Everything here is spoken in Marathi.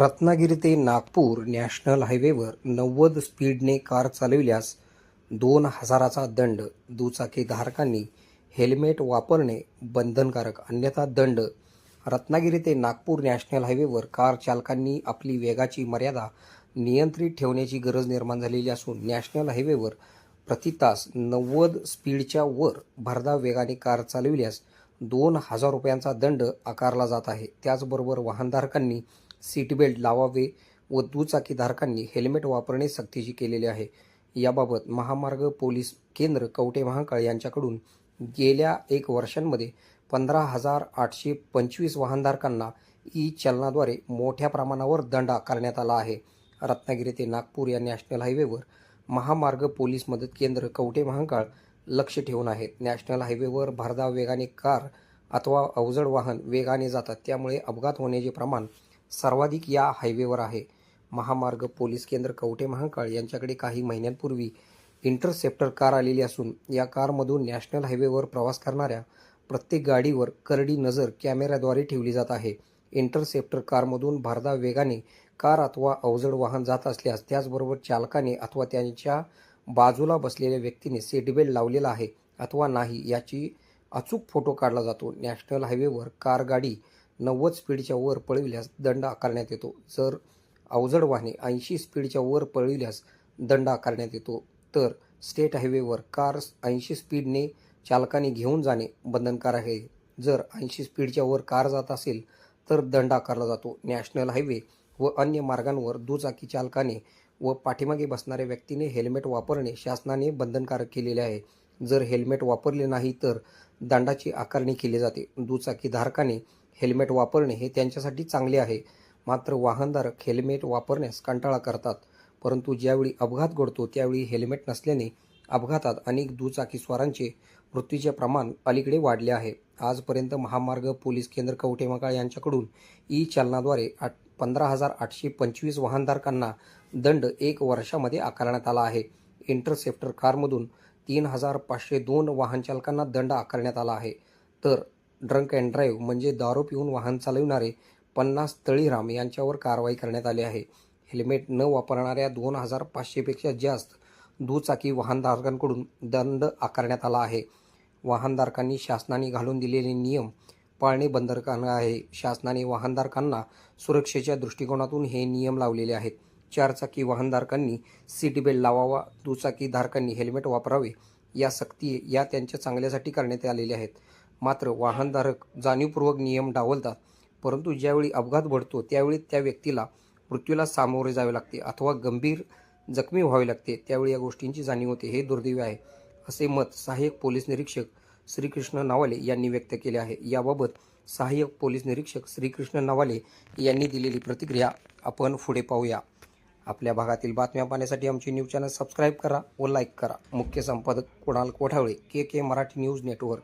रत्नागिरी ते नागपूर नॅशनल हायवेवर नव्वद स्पीडने कार चालविल्यास दोन हजाराचा दंड दुचाकीधारकांनी हेल्मेट वापरणे बंधनकारक अन्यथा दंड. रत्नागिरी ते नागपूर नॅशनल हायवेवर कार चालकांनी आपली वेगाची मर्यादा नियंत्रित ठेवण्याची गरज निर्माण झालेली असून नॅशनल हायवेवर प्रति तास नव्वद स्पीडच्या वर भरधाव वेगाने कार चालविल्यास दोन हजार रुपयांचा दंड आकारला जात आहे. त्याचबरोबर वाहनधारकांनी सीट बेल्ट लावावे व दुचाकीधारकांनी हेल्मेट वापरणे सक्तीची केलेले आहे. याबाबत महामार्ग पोलीस केंद्र कवटे महांकाळ यांच्याकडून गेल्या एक वर्षांमध्ये पंधरा हजार आठशे पंचवीस वाहनधारकांना ई चलनाद्वारे मोठ्या प्रमाणावर दंड आकारण्यात आला आहे. रत्नागिरी ते नागपूर या नॅशनल हायवेवर महामार्ग पोलीस मदत केंद्र कवटे महांकाळ लक्ष ठेवून आहेत. नॅशनल हायवेवर भरधाव वेगाने कार अथवा अवजड वाहन वेगाने जातात. त्यामुळे अपघात होण्याचे प्रमाण सर्वाधिक या हायवेवर आहे. महामार्ग पोलीस केंद्र कवठे महांकाळ यांच्याकडे काही महिन्यांपूर्वी इंटरसेप्टर कार आलेली असून या कारमधून नॅशनल हायवेवर प्रवास करणाऱ्या प्रत्येक गाडीवर करडी नजर कॅमेऱ्याद्वारे ठेवली जात आहे. इंटरसेप्टर कारमधून भरधाव वेगाने कार अथवा अवजड वाहन जात असल्यास त्याचबरोबर चालकाने अथवा त्यांच्या बाजूला बसलेल्या व्यक्तीने सीटबेल्ट लावलेला आहे अथवा नाही याची अचूक फोटो काढला जातो. नॅशनल हायवेवर कार गाडी नव्वद स्पीडच्या वर पळविल्यास दंड आकारण्यात येतो. जर अवजड वाहने ऐंशी स्पीडच्या वर पळविल्यास दंड आकारण्यात येतो. तर स्टेट हायवेवर कार ऐंशी स्पीडने चालकाने घेऊन जाणे बंधनकारक आहे. जर ऐंशी स्पीडच्या वर कार जात असेल तर दंड आकारला जातो. नॅशनल हायवे व अन्य मार्गांवर दुचाकी चालकाने व पाठीमागे बसणाऱ्या व्यक्तीने हेल्मेट वापरणे शासनाने बंधनकारक केलेले आहे. जर हेल्मेट वापरले नाही तर दंडाची आकारणी केली जाते. दुचाकी धारकाने हेल्मेट वापरणे हे त्यांच्यासाठी चांगले आहे. मात्र वाहनधारक हेल्मेट वापरण्यास कंटाळा करतात. परंतु ज्यावेळी अपघात घडतो त्यावेळी हेल्मेट नसल्याने अपघातात अनेक दुचाकीस्वारांचे मृत्यूचे प्रमाण अलीकडे वाढले आहे. आजपर्यंत महामार्ग पोलीस केंद्र कवटेमकाळ यांच्याकडून ई चालनाद्वारे आठ पंधरा हजार आठशे पंचवीस वाहनधारकांना दंड एक वर्षामध्ये आकारण्यात आला आहे. इंटरसेप्टर कारमधून तीन हजार पाचशे दोन वाहनचालकांना दंड आकारण्यात आला आहे. तर ड्रंक अँड ड्राईव्ह म्हणजे दारू पिऊन वाहन चालविणारे पन्नास तळीराम यांच्यावर कारवाई करण्यात आली आहे. हेल्मेट न वापरणाऱ्या दोन हजार पाचशेपेक्षा जास्त दुचाकी वाहनधारकांकडून दंड आकारण्यात आला आहे. वाहनधारकांनी शासनाने घालून दिलेले नियम पाळणे बंदरकारक आहे. शासनाने वाहनधारकांना सुरक्षेच्या दृष्टिकोनातून हे नियम लावलेले आहेत. चारचाकी वाहनधारकांनी सीट बेल्ट लावावा दुचाकीधारकांनी हेल्मेट वापरावे या सक्ती या त्यांच्या चांगल्यासाठी करण्यात आलेल्या आहेत. मात्र वाहनधारक जाणीवपूर्वक नियम डावलतात. परंतु ज्यावेळी अपघात घडतो त्यावेळी त्या व्यक्तीला मृत्यूला सामोरे जावे लागते अथवा गंभीर जखमी व्हावे लागते. त्यावेळी या गोष्टींची जाणीव होते हे दुर्दैव आहे असे मत सहाय्यक पोलीस निरीक्षक श्रीकृष्ण नावाले यांनी व्यक्त केले आहे. याबाबत सहाय्यक पोलीस निरीक्षक श्रीकृष्ण नावाले यांनी दिलेली प्रतिक्रिया आपण पुढे पाहूया. आपल्या भागातील बातम्या पाहण्यासाठी आमची न्यूज चॅनल सबस्क्राईब करा व लाईक करा. मुख्य संपादक Kunal Kothawale K K Marathi news network.